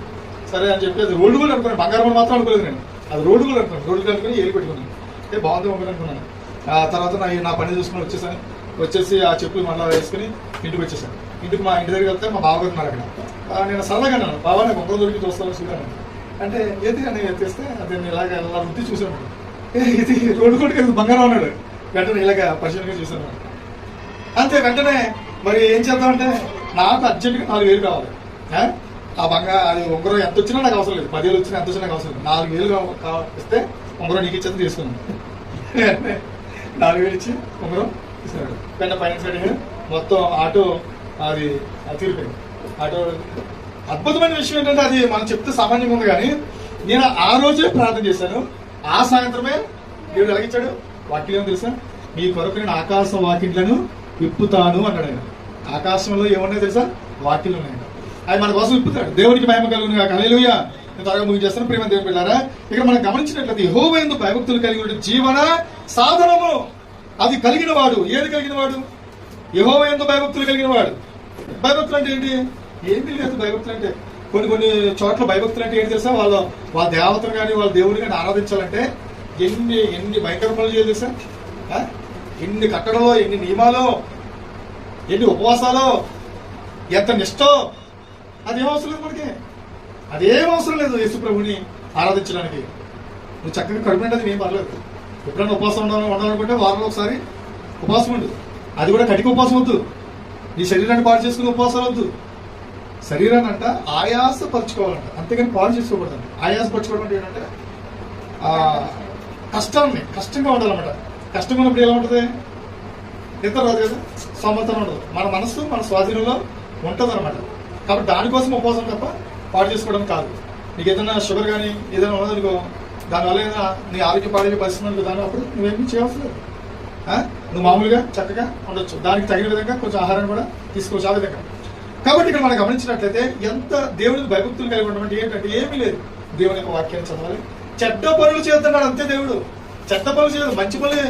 సరే అని చెప్పి అది రోడ్డు కూడా అనుకున్నాను. బంగారం మాత్రం అనుకోలేదు నేను. అది రోడ్డు కూడా అనుకున్నాను. రోడ్డు అనుకుని ఏలి పెట్టుకున్నాను. అంటే బాగుంది మొబైల్ అనుకున్నాను. ఆ తర్వాత నా నా పని చూసుకుని వచ్చేసాను. వచ్చేసి ఆ చెప్పులు మళ్ళీ వేసుకుని ఇంటికి వచ్చేసాను. ఇంటికి మా ఇంటి దగ్గరికి వెళ్తే మా బావగారు ఉన్నారు అక్కడ. నేను సరదాగా అన్నాను బాబా నాకు ఒక్కరు దొరికి చూస్తాను చూడాను అంటే ఏది? అని ఎత్తేస్తే అదే నేను ఇలాగ ఇలా రుద్ది చూశాను. ఏ, ఇది రోడ్డు కొట్టుకు బంగారం అన్నాడు. వెంటనే ఇలాగ పరిశీలనగా చూశాను. అంతే వెంటనే మరి ఏం చేద్దామంటే నాకు అర్జెంట్గా నాలుగు వేలు కావాలి. ఆ? బంగారం అది ఉంగరం ఎంత వచ్చినా నాకు అవసరం లేదు. పదివేలు వచ్చినా ఎంత వచ్చినా నాకు అవసరం లేదు. నాలుగు వేలు కావ- ఇస్తే ఉంగరం నీకు ఇచ్చేది తీసుకున్నాను నాలుగు వేలు ఇచ్చి ఉంగరం తీసుకున్నాడు వెంటనే ఫైనాన్స్ సైడ్ మొత్తం ఆటో అది తీరిపోయింది. అటు అద్భుతమైన విషయం ఏంటంటే అది మనం చెప్తే సామాన్యంగా ఉంది కానీ నేను ఆ రోజే ప్రార్థన చేశాను. ఆ సాయంత్రమే దేవుడు ఎలాగిచ్చాడు వాక్యం ఏమో తెలుసా? మీ కొరకు నేను ఆకాశ వాకిట్లను విప్పుతాను అన్నాడు ఆయన. ఆకాశంలో ఏమున్నాయి తెలుసా? వాకిలు ఉన్నాయి అవి మన కోసం విప్పుతాడు. దేవునికి భయం కలుగును కాక హల్లెలూయా. నేను త్వరగా ముగించేస్తాను ప్రేమ దేవుని పిల్లారా ఇక్కడ మనం గమనించినట్లయితే యెహోవా భయభక్తులు కలిగి ఉండే జీవన సాధనము అది కలిగిన వాడు ఏది కలిగిన వాడు యహోవ ఎందు భయభక్తులు కలిగిన వాడు భయభక్తులు అంటే ఏంటి? ఏంటి లేదు భయభక్తులు అంటే. కొన్ని కొన్ని చోట్ల భయభక్తులు అంటే ఏంటి తెలుసా? వాళ్ళు వాళ్ళ దేవతలు కానీ వాళ్ళ దేవుని కానీ ఆరాధించాలంటే ఎన్ని ఎన్ని భయంకర పనులు చేయాలి తెలుసా? ఎన్ని కట్టడలో ఎన్ని నియమాలు ఎన్ని ఉపవాసాలు ఎంత నిష్టో అదేం అవసరం లేదు మనకి. అదేం అవసరం లేదు యేసు ప్రభుని ఆరాధించడానికి. నువ్వు చక్కగా కడుపు ఏం పర్లేదు. ఎప్పుడైనా ఉపవాసం ఉండాలని ఉండాలనుకుంటే వారంలో ఒకసారి ఉపవాసం ఉండు. అది కూడా కటిక ఉపవాసం వద్దు. నీ శరీరాన్ని పాడు చేసుకుని ఉపవాసాలు వద్దు. శరీరాన్ని అంట ఆయాసపరచుకోవాలంట. అంతేగాని పాడు చేసుకోకూడదు ఆయాసపరచుకోవడం అంటే ఏంటంటే కష్టాన్ని కష్టంగా ఉండాలన్నమాట. కష్టంగా ఉన్నప్పుడు ఎలా ఉంటుంది? నిద్ర రాదు కదా? సమర్థన ఉండదు. మన మనస్సు మన స్వాధీనంలో ఉంటుంది అనమాట కాబట్టి దానికోసం ఉపవాసం తప్ప పాడు చేసుకోవడం కాదు. నీకు ఏదైనా షుగర్ కానీ ఏదైనా ఉన్నదనుకో దానివల్ల ఏదైనా నీ ఆరోగ్య పాడే పరిస్థితి ఉంది దాని అప్పుడు నువ్వేమీ చేయవలసిన లేదు. నువ్వు మామూలుగా చక్కగా ఉండొచ్చు. దానికి తగిన విధంగా కొంచెం ఆహారం కూడా తీసుకోవచ్చు ఆ విధంగా. కాబట్టి ఇక్కడ మనం గమనించినట్లయితే ఎంత దేవుడికి భయభక్తులు కలిగి ఉండడం ఏంటంటే ఏమీ లేదు. దేవుని యొక్క వాక్యాన్ని చదవాలి. చెడ్డ పనులు చేస్తున్నాడు అంతే దేవుడు. చెడ్డ పనులు చేయదు మంచి పనులు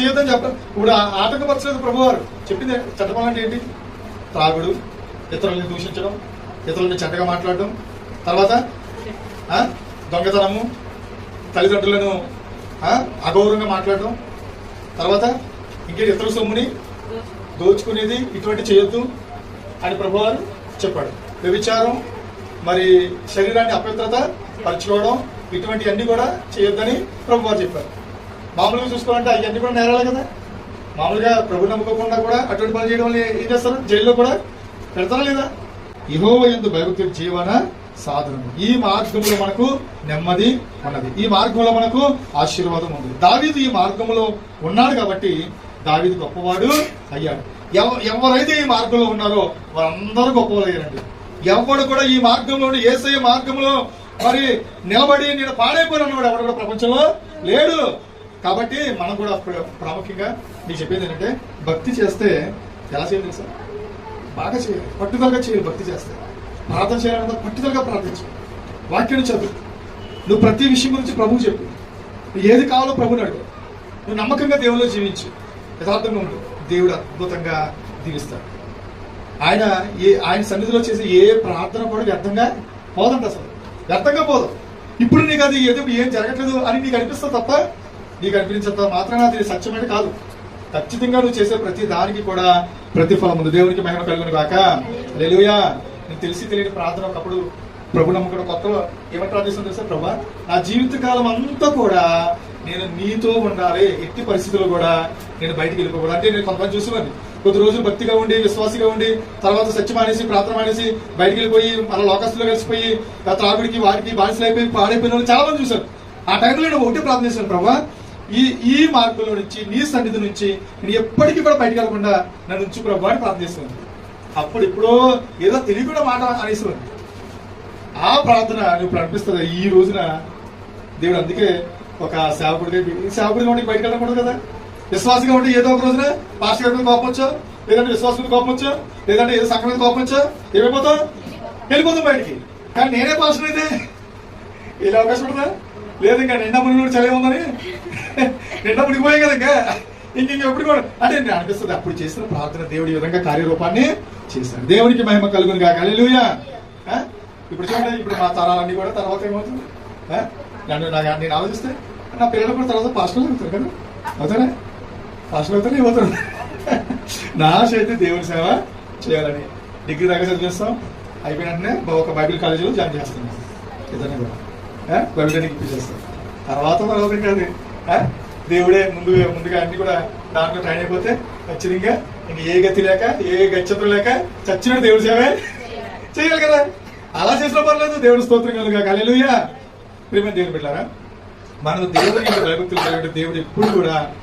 చేయొద్దని చెప్ప ఇప్పుడు ఆ- ఆటంకపరచలేదు ప్రభువారు. చెప్పింది చెడ్డ పనులు అంటే ఏంటి? త్రాగుడు ఇతరులని దూషించడం ఇతరులని చెడ్డగా మాట్లాడడం తర్వాత దొంగతనము తల్లిదండ్రులను అగౌరవంగా మాట్లాడడం తర్వాత ఇక్కడ ఇతర సొమ్ముని దోచుకునేది ఇటువంటి చేయొద్దు అని ప్రభువారు చెప్పాడు. వ్యభిచారం మరి శరీరాన్ని అపవిత్రత పరచుకోవడం ఇటువంటి అన్ని కూడా చేయొద్దని ప్రభువారు చెప్పారు. మామూలుగా చూసుకోవాలంటే అవన్నీ కూడా నేరాలే కదా. మామూలుగా ప్రభు నమ్ముకోకుండా కూడా అటువంటి పనులు చేయడం ఏం చేస్తారు? జైల్లో కూడా పెడతారా లేదా? ఇహో ఎందు భయభక్తి జీవన సాధనము. ఈ మార్గంలో మనకు నెమ్మది ఉన్నది. ఈ మార్గంలో మనకు ఆశీర్వాదం ఉంది. దావీదు ఈ మార్గంలో ఉన్నాడు కాబట్టి దావిది గొప్పవాడు అయ్యాడు. ఎవ- ఎవరైతే ఈ మార్గంలో ఉన్నారో వారందరూ గొప్పవాళ్ళు ఎవడు కూడా ఈ మార్గంలో ఏసఐ మార్గంలో మరి నిలబడి నేను పాడైపోయిన వాడు ఎవడు కూడా ప్రపంచంలో లేడు. కాబట్టి మనం కూడా ప్రాముఖ్యంగా మీకు చెప్పేది ఏంటంటే భక్తి చేస్తే ఎలా చేయాలి సార్ బాగా చేయాలి. పట్టుదలగా చేయాలి భక్తి చేస్తే. ప్రార్థన చేయాలంటే పట్టుదలగా ప్రార్థించు. వాక్యాన్ని చదువు. నువ్వు ప్రతి విషయం గురించి ప్రభువు చెప్పు. నువ్వు ఏది కావాలో ప్రభుని అడుగు. నువ్వు నమ్మకంగా దేవుల్లో జీవించు. యథార్థంగా ఉంటుంది దేవుడు అద్భుతంగా దీవిస్తాడు. ఆయన ఏ ఆయన సన్నిధిలో చేసే ఏ ప్రార్థన కూడా వ్యర్థంగా పోదంట అసలు. వ్యర్థంగా పోదు. ఇప్పుడు నీకు అది ఏదో ఏం జరగట్లేదు అని నీకు అనిపిస్తుంది తప్ప నీకు అనిపించంత మాత్రాన అది సత్యమైన కాదు. ఖచ్చితంగా నువ్వు చేసే ప్రతి దానికి కూడా ప్రతిఫలం ఉంది దేవునికి మహిమ కలుగును కాక లేలుయా నేను తెలిసి తెలియని ప్రార్థన ఒకప్పుడు ప్రభు నమ్మకం కొత్తలో ఏమంటారు ప్రార్థిస్తుంది తెలుసా ప్రభా? నా జీవిత కాలం అంతా కూడా నేను నీతో ఉండాలి. ఎట్టి పరిస్థితుల్లో కూడా నేను బయటికి వెళ్ళిపోకూడదు. అంటే నేను కొంతమంది చూసేవాడిని కొద్ది రోజులు భక్తిగా ఉండి విశ్వాసిగా ఉండి తర్వాత సత్యం మానేసి ప్రార్థన మానేసి బయటికి వెళ్ళిపోయి మన లోకస్తులో కలిసిపోయి త్రాగుడికి వారికి బానిసలు అయిపోయి పాడైపోయిన వాళ్ళు చాలా మంది చూశారు. ఆ టైంలో నేను ఒకటి ప్రార్థన చేశాను ప్రభా ఈ ఈ మార్గంలో నుంచి నీ సన్నిధి నుంచి నేను ఎప్పటికీ కూడా బయటకు వెళ్ళకుండా నన్ను ఉంచు ప్రభు అని ప్రార్థన చేస్తున్నాను అప్పుడు ఇప్పుడు ఏదో తెలియకుండా మాట అనేసేవాడిని ఆ ప్రార్థన ఇప్పుడు అనిపిస్తుంది. ఈ రోజున దేవుడు అందుకే ఒక సేవకుడిగా ఈ సేవకుడిగా ఉండి బయటకు వెళ్ళకూడదు కదా? విశ్వాసంగా ఉంటే ఏదో ఒక రోజున పాస్టర్ గారి మీద కోపం లేదంటే విశ్వాసం మీద లేదంటే ఏదో సంఘం మీద కోపం ఏమైపోతా? వెళ్ళిపోతాం బయటికి. కానీ నేనే పాస్టర్ అయితే ఇలా అవకాశం ఉంటుందా? లేదు ఇంకా నిండా మునిగి చలి ఉందని. నిండా మునిగిపోయాయి కదా ఇంకా. ఇంక ఇంక ఎప్పుడు కూడా. అంటే నేను అనిపిస్తుంది అప్పుడు చేసిన ప్రార్థన దేవుడి విధంగా కార్యరూపాన్ని చేశాను దేవునికి మహిమ కలుగును కాక లూయా ఇప్పుడు చూడండి ఇప్పుడు మా తరాలన్నీ కూడా తర్వాత ఏమవుతుంది? నన్ను నేను ఆలోచిస్తే నా పిల్లలు కూడా తర్వాత పాస్టర్లు అవుతారు కదా? అవుతారా? పాస్టర్లు అవుతారా? ఏమవుతారు నా ఆశ అయితే దేవుని సేవ చేయాలని. డిగ్రీ దాకా చదివేస్తాం. అయిపోయిన వెంటనే ఒక బైబిల్ కాలేజీలో జాయిన్ చేస్తున్నాం ఇద్దరిని కూడా. బైబిల్ ట్రైనింగ్ ఇప్పించేస్తాం తర్వాత తర్వాత కాదు దేవుడే ముందు ముందుగా అన్ని కూడా దాంట్లో ట్రైన్ అయిపోతే ఖచ్చితంగా ఇంక ఏ గతి లేక ఏ గచ్చతులు లేక చచ్చిన దేవుడి సేవే చేయాలి కదా. అలా చేసిన పర్లేదు. దేవుడు స్తోత్రం కలుగా కలెలుయా ప్రేమ దేవుని పెట్టారా మనం దేవుని భయభక్తులు కలిగిన దేవుడు ఎప్పుడు కూడా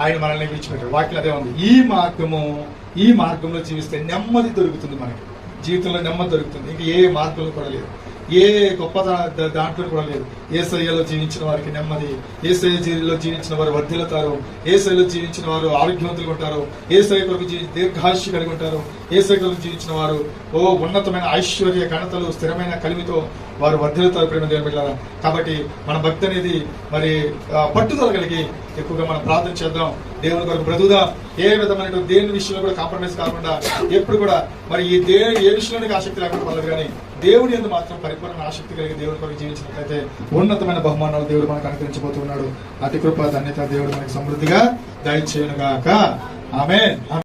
ఆయన మనల్ని విడిచిపెట్టాడు. వాక్యం అదే ఉంది. ఈ మార్గము ఈ మార్గంలో జీవిస్తే నెమ్మది దొరుకుతుంది మనకి. జీవితంలో నెమ్మది దొరుకుతుంది. ఇంకా ఏ మార్గంలో కూడా లేదు. ఏ గొప్ప దాంట్లో కూడా లేదు. ఏ శైలిలో జీవించిన వారికి నెమ్మది ఏ శైలిలో జీవించిన వారు వర్ధిల్లుతారు. ఏ శైలిలో జీవించిన వారు ఆరోగ్యవంతులు ఉంటారు. ఏ శైలి కొరకు జీవి దీర్ఘాయుష్య కలిగి ఉంటారు. ఏ శైలిలో జీవించిన వారు ఓ ఉన్నతమైన ఐశ్వర్య ఘనతలు స్థిరమైన కలిమితో వారు వర్ధిల్లుతారు ప్రేమ దేవుని కాబట్టి మన భక్తి అనేది మరి పట్టుదల కలిగి ఎక్కువగా మనం ప్రార్థన చేద్దాం. దేవుని కొరకు బ్రతుకుదాం? ఏ విధమైన దేని విషయంలో కూడా కాంప్రమైజ్ కాకుండా ఎప్పుడు కూడా మరి ఈ దే ఏ విషయంలో ఆసక్తి లేకుండా పర్లేదు కానీ దేవుడి ఎందు మాత్రం పరిపూర్ణ ఆసక్తి కలిగి దేవుని కొరకు జీవించినట్లయితే ఉన్నతమైన బహుమానాలు దేవుడు మనకు అనుగ్రహించబోతున్నాడు. అతి కృప ధన్యత దేవుడు మనకి సమృద్ధిగా దయచేయనుగాక. ఆమె